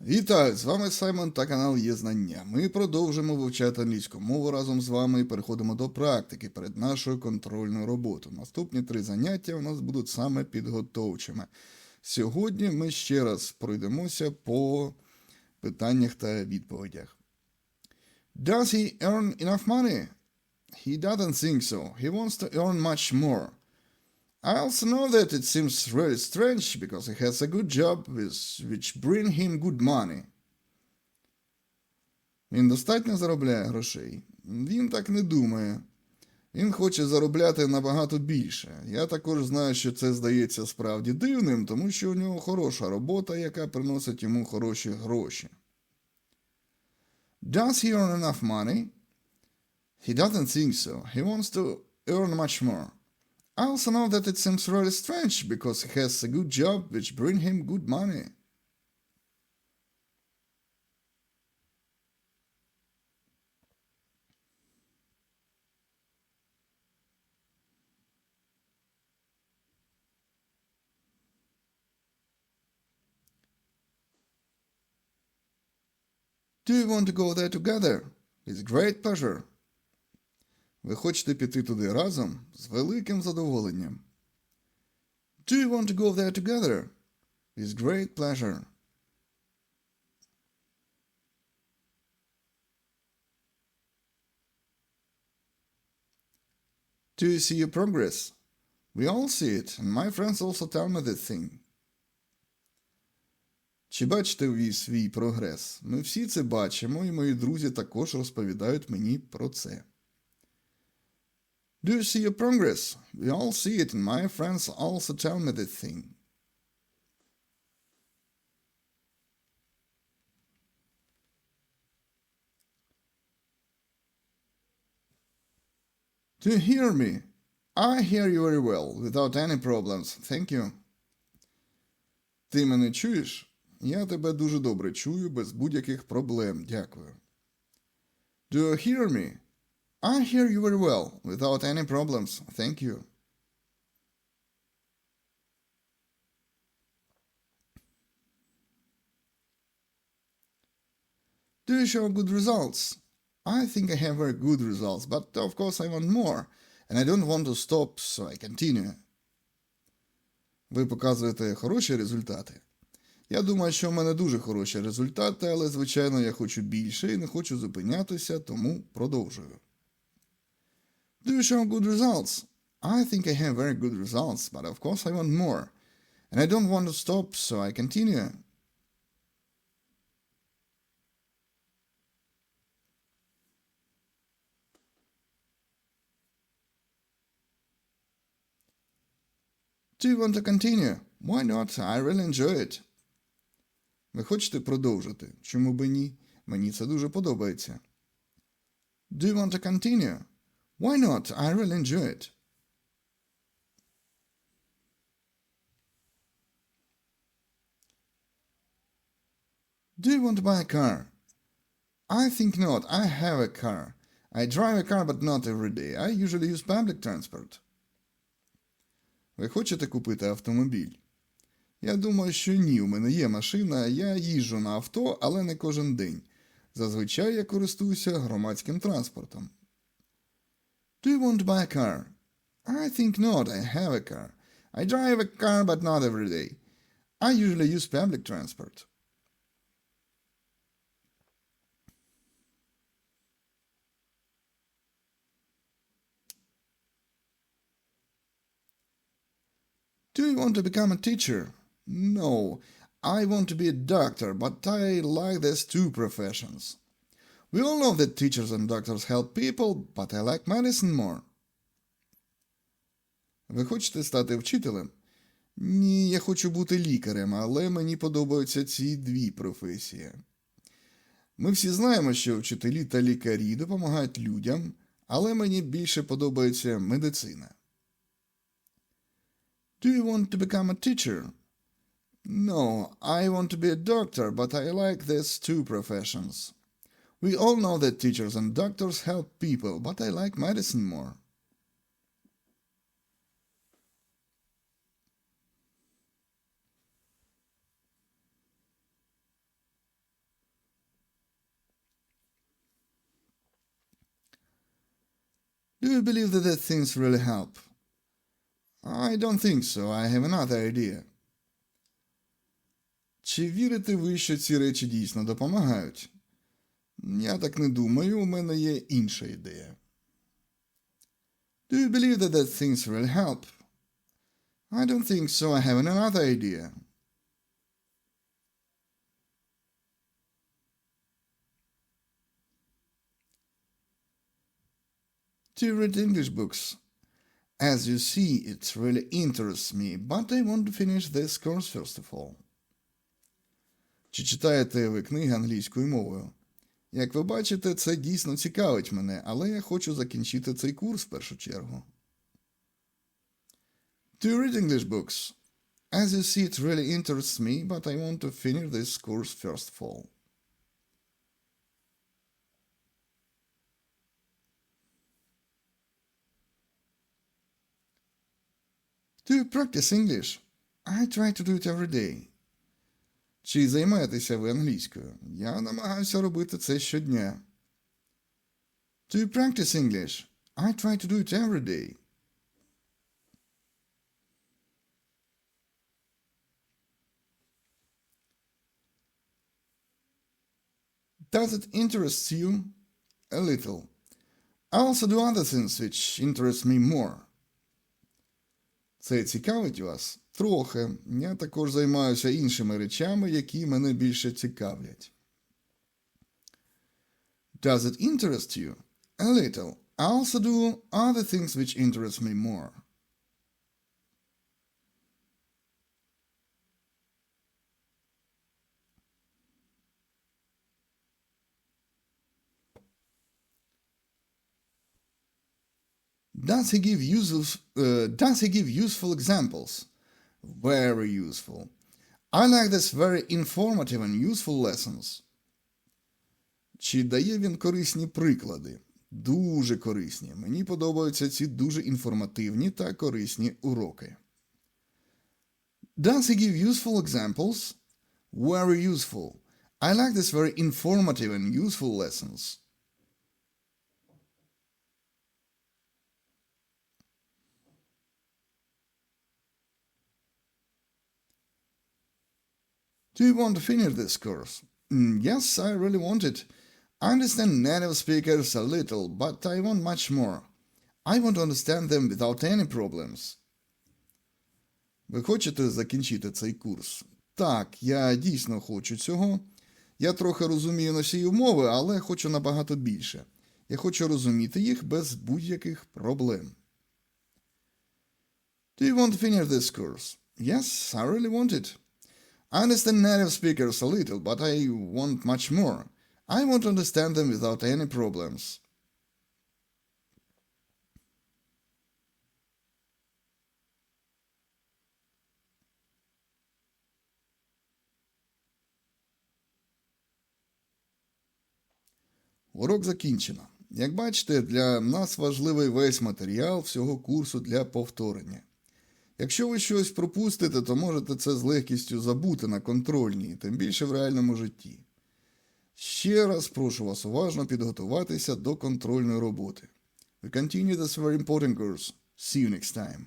Вітаю! З вами Саймон та канал Є Знання. Ми продовжимо вивчати англійську мову разом з вами і переходимо до практики перед нашою контрольною роботою. Наступні три заняття у нас будуть саме підготовчими. Сьогодні ми ще раз пройдемося по питаннях та відповідях. Does he earn enough money? He doesn't think so. He wants to earn much more. I also know that it seems really strange because he has a good job with, which bring him good money. Він достатньо заробляє грошей. Він так не думає. Він хоче заробляти набагато більше. Я також знаю, що це здається справді дивним, тому що у нього хороша робота, яка приносить йому хороші гроші. Does he earn enough money? He doesn't think so. He wants to earn much more. I also know that it seems really strange because he has a good job which bring him good money. Do you want to go there together? With great pleasure. Ви хочете піти туди разом з великим задоволенням. Do you want to go there together? With great pleasure. Do you see your progress? We all see it, and my friends also tell me this thing. Чи бачите ви свій прогрес? Ми всі це бачимо, і мої друзі також розповідають мені про це. Do you see your progress? We all see it, and my friends also tell me this thing. Do you hear me? I hear you very well, without any problems. Thank you. Ти мене чуєш? Я тебе дуже добре чую, без будь-яких проблем. Дякую. Do you hear me? I hear you very well, without any problems. Thank you. Do you show good results? I think I have very good results, but of course I want more, and I don't want to stop, so I continue. Ви показуєте хороші результати. Я думаю, що в мене дуже хороші результати, але, звичайно, я хочу більше і не хочу зупинятися, тому продовжую. Do you show good results? I think I have very good results, but of course I want more. And I don't want to stop, so I continue. Do you want to continue? Why not? I really enjoy it. Ви хочете продовжити? Чому би ні? Мені це дуже подобається. Do you want to continue? Why not? I really enjoy it. Do you want to buy a car? I think not. I have a car. I drive a car, but not every day. I usually use public transport. Ви хочете купити автомобіль? Я думаю, що ні. У мене є машина, я їжджу на авто, але не кожен день. Зазвичай я користуюся громадським транспортом. Do you want to buy a car? I think not. I have a car. I drive a car, but not every day. I usually use public transport. Do you want to become a teacher? No. I want to be a doctor, but I like these two professions. We all know that teachers and doctors help people, but I like medicine more. Ви хочете стати вчителем? Ні, я хочу бути лікарем, але мені подобаються ці дві професії. Ми всі знаємо, що вчителі та лікарі допомагають людям, але мені більше подобається медицина. Do you want to become a teacher? No, I want to be a doctor, but I like these two professions. We all know that teachers and doctors help people, but I like medicine more. Do you believe that, these things really help? I don't think so, I have another idea. Чи вірите ви, що ці речі дійсно допомагають? Я так не думаю, у мене є інша ідея. Do you believe that these things really help? I don't think so. I have another idea. Do you read English books? As you see, it really interests me, but I want to finish this course first of all. Чи читаєте ви книги англійською мовою? Як ви бачите, це дійсно цікавить мене, але я хочу закінчити цей курс в першу чергу. Do you read English books? As you see, it really interests me, but I want to finish this course first of all. Do you practice English? I try to do it every day. Чи займаєтеся ви англійською? Я намагаюся робити це щодня. Do you practice English? I try to do it every day. Does it interest you? A little. I also do other things which interest me more. Це цікавить вас? Трохи. Я також займаюся іншими речами, які мене більше цікавлять. Does it interest you? A little. I also do other things which interest me more. Does he give useful, uh, does he give useful examples? Very useful. I like this very informative and useful lessons. Чи дає він корисні приклади? Дуже корисні. Мені подобаються ці дуже інформативні та корисні уроки. Does he give useful examples? Very useful. I like this very informative and useful lessons. Do you want to finish this course? "Mm, yes, I really want it. I understand native speakers a little, but I want much more. I want to understand them without any problems. Ви хочете закінчити цей курс? Так, я дійсно хочу цього. Я трохи розумію носії умови, але хочу набагато більше. Я хочу розуміти їх без будь-яких проблем. Do you want to finish this course? Yes, I really want it. I understand native speakers a little, but I want much more. I want to understand them without any problems. Урок закінчено. Як бачите, для нас важливий весь матеріал всього курсу для повторення. Якщо ви щось пропустите, то можете це з легкістю забути на контрольній, тим більше в реальному житті. Ще раз прошу вас уважно підготуватися до контрольної роботи. We continue this very important course. See you next time.